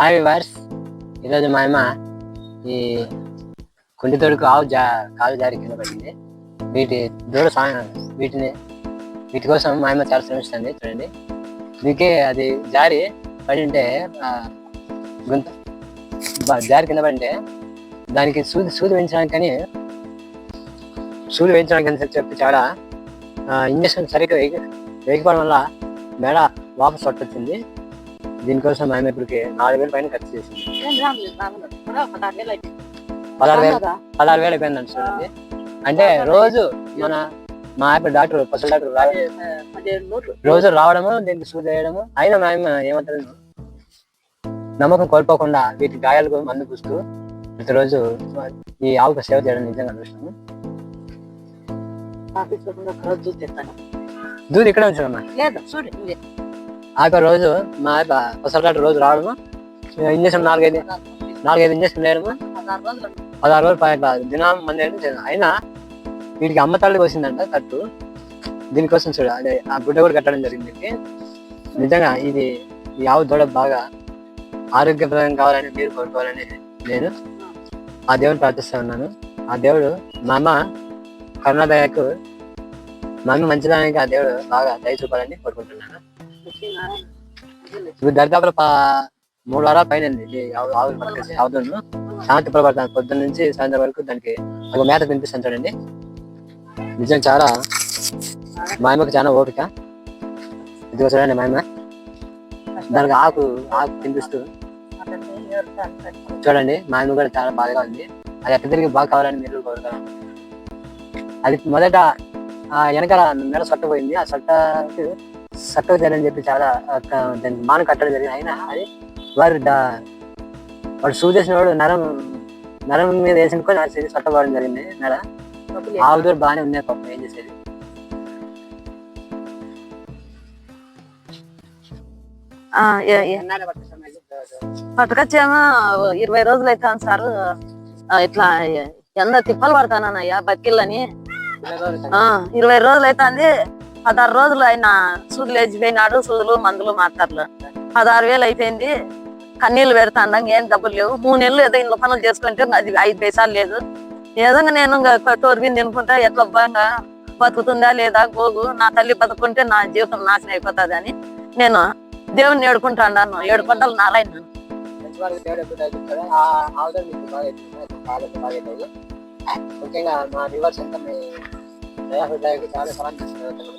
Hi verse ఈరోజు మా అమ్మ ఈ కుంటి తొడుకు ఆవు జా కాలు జారి కింద పడింది. వీటి దూడ వీటిని వీటి కోసం మా అమ్మ చాలా శ్రమిస్తుంది చూడండి. మీకే అది జారి పడి ఉంటే గుంత జారి కింద పడింటే దానికి సూది సూది వేయించడానికి కానీ సూది వేయించడానికి చెప్పి చాలా ఇంజక్షన్ సరిగ్గా వేయక వేయకపోవడం వల్ల మెడ వాపస్ పట్టొచ్చింది దీనికోసం అమ్మ ఇప్పటికి నాలుగు వేల పైన ఖర్చు చేసింది పదహారు వేలు పదహారు వేలు అయిపోయిందండి చూడండి. అంటే రోజు మన మా యాప్ డాక్టర్ పసల డాక్టర్ రోజు రావడము దీనికి సూది వేయడము. అయినా మా ఏమంటారు? నమ్మకం కోల్పోకుండా వీటి గాయాలకు మందు పూస్తూ ప్రతిరోజు ఈ ఆవుకు సేవ చేయడం నిజంగా అదృష్టము. దూది ఇక్కడే ఉంచాడమ్మా లేదు చూడు ఇదే. రోజు మా యొక్క పసల రోజు రావడము. ఇంజక్షన్ నాలుగైదు నాలుగైదు ఇంజక్షన్ వేయడము పదహారు రోజులు పై దినం మంది అయినా వీటికి అమ్మ తల్లికి వచ్చిందంట కట్టు దీనికోసం చూడ అదే ఆ గుడ్డ కూడా కట్టడం జరిగింది నిజంగా ఇది యావ ఆవు దూడ బాగా ఆరోగ్యప్రదం కావాలని మీరు కోరుకోవాలని నేను ఆ దేవుడు ప్రార్థిస్తా ఉన్నాను. ఆ దేవుడు మా అమ్మ కరుణాదయకు మా అమ్మ మంచిదానికి ఆ దేవుడు బాగా దయ చూపాలని కోరుకుంటున్నాను. ఇప్పుడు దరిదాపుల మూడు వారాల పైన ఉంది ఆవులు పట్టుకొచ్చి ఆవులను శాంతి ప్రవర్తన పొద్దున్న నుంచి సాయంత్రం వరకు దానికి ఒక మేత తినిపిస్తాను చూడండి. నిజం చాలా మా అమ్మకి చాలా ఓపిక. ఇదిగో చూడండి మా అమ్మ దానికి ఆకు ఆకు తినిపిస్తూ. చూడండి మా అమ్మ కూడా చాలా బాధగా ఉంది. అది ఎట్ట తిరిగి బాగా కావాలని మీరు కోరుతాను అది మొదట వెనకాల మెడ సొట్ట పోయింది. ఆ సొట్ట సట్ట చేయాలని చెప్పి చాలా ఆ, దానికి మాన కట్టడం జరిగింది. అయినా అది వారు వాడు షూ చేసిన వాడు నరం నరం మీద వేసుకొని అది సరి సట్టబడడం జరిగింది. నెల ఆవు దూరం బాగానే ఉన్నాయి పాపం ఏం చేసేది? ఆ. పట్టుకొచ్చేమో ఇరవై రోజులు అవుతాను సార్. ఆ, ఇట్లా ఎంత తిప్పలు పడతానయ్యా బతికిళ్ళని ఆ, ఇరవై రోజులు అవుతుంది పదహారు రోజులు ఆయన సూదులు వేసిపోయినాడు సూదులు మందులు మాత్రలు. పదహారు వేలు అయిపోయింది. కన్నీళ్ళు పెడతాను ఏం డబ్బులు లేవు. మూడు నెలలు ఏదో ఇంట్లో పనులు చేసుకుంటే అది ఐదు పైసలు లేదు. ఏదో నేను తోరుగా తినుకుంటా ఎట్లా బాగా బతుకుతుందా లేదా గోగు? నా తల్లి బతుకుంటే నా జీవితం నాశనం అయిపోతుంది అని నేను దేవుని ఏడుకుంటాను ఏడు కొండలు నారాయణ. ముఖ్యంగా మా దయాహృదయకు చాలా చేస్తున్నారు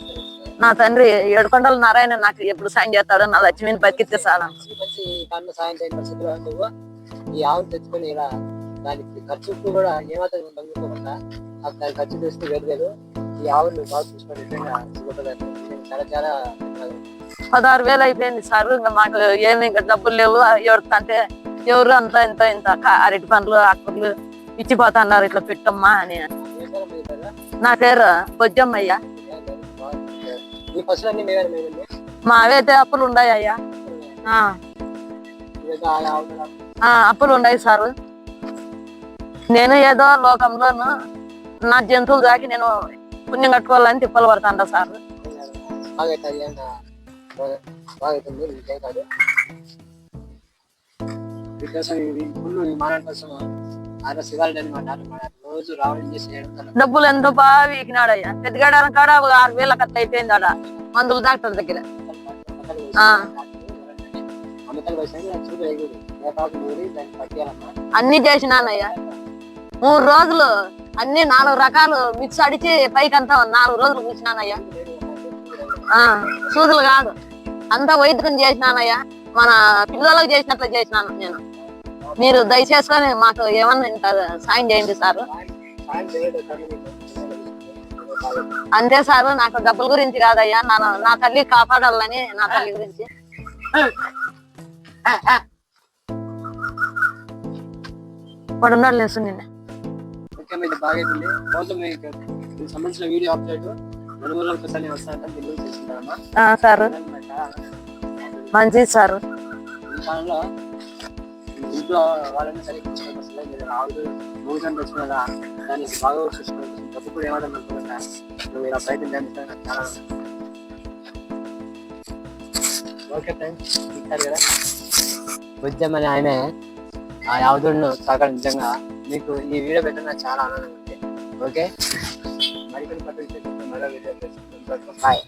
నా తండ్రి ఏడుకొండల నారాయణ నాకు ఎప్పుడు సాయం చేస్తాడో నా లక్ష్మిని బతికితే సార్ మంచి కన్ను సాయం చేయని పరిస్థితిలో నువ్వు ఈ ఆవును తెచ్చుకొని ఇలా దానికి ఖర్చుకు కూడా ఏమాత్రం తగ్గుకోకుండా దాని ఖర్చు చేస్తూ వేరు ఈ ఆవును బాగా చూసుకొని చాలా చాలా. పదహారు వేలు అయిపోయింది సార్. ఇంకా మాకు ఏమి ఇంకా డబ్బులు లేవు. ఎవరికి అంటే ఎవరు అంత ఇంత ఇంత అరటి పండ్లు ఆకులు ఇచ్చిపోతున్నారు ఇట్లా పెట్టమ్మా అని? నా పేరు బొజ్జమ్మయ్య. ఈ పశువులన్నీ మేమే మేమండి మా అవైతే అప్పులు ఉన్నాయి అయ్యా. అప్పులు ఉన్నాయి సార్. నేను ఏదో లోకంలోను నా జంతువులు దాకి నేను పుణ్యం కట్టుకోవాలని తిప్పలు పడతాండ సార్. ఆయన శివాలయం అనమాట రోజు రావడం చేసి డబ్బులు ఎంతో బాగా వీకినాడయ్యా పెద్దగాడ కాడ ఆరు వేల కట్ట అయిపోయింది ఆడ. మందుల డాక్టర్ దగ్గర. అన్ని చేసినానయ్యా. మూడు రోజులు అన్ని నాలుగు రకాలు మిక్స్ అడిచి పైకి అంతా నాలుగు రోజులు కూర్చున్నానయ్యా. ఆ సూదులు కాదు. అంతా వైద్యం చేసినానయ్యా. మన పిల్లలకు చేసినట్లు చేసినాను నేను. మీరు దయచేసుకొని మాకు ఏమన్నా ఇంత సాయం చేయండి సార్. అంతే సార్ నాకు డబ్బుల గురించి కాదయ్యా. నా నా తల్లి కాపాడాలని నా తల్లి గురించి. పడున్నాడు లేసు నిన్న సంబంధించిన వీడియో అప్డేట్ సార్. మంచిది సార్. ఇంట్లో వాళ్ళని సరిగ్గా చూసుకోవడం అసలు లేదు ఆవులు మూడు గంటలు వచ్చిన దానికి బాగా చూసుకోవడం డబ్బు కూడా ఏమాత్రం అనుకోకుండా నువ్వు ఇలా ప్రయత్నం చేస్తే చాలా ఓకే థ్యాంక్స్ ఇస్తారు కదా? ఉద్యమని ఆయన ఆ యావదుడిను సహకారం నిజంగా మీకు ఈ వీడియో పెట్టడం చాలా ఆనందంగా ఉంది. ఓకే? మరికొన్ని పద్ధతి మరో వీడియో బాయ్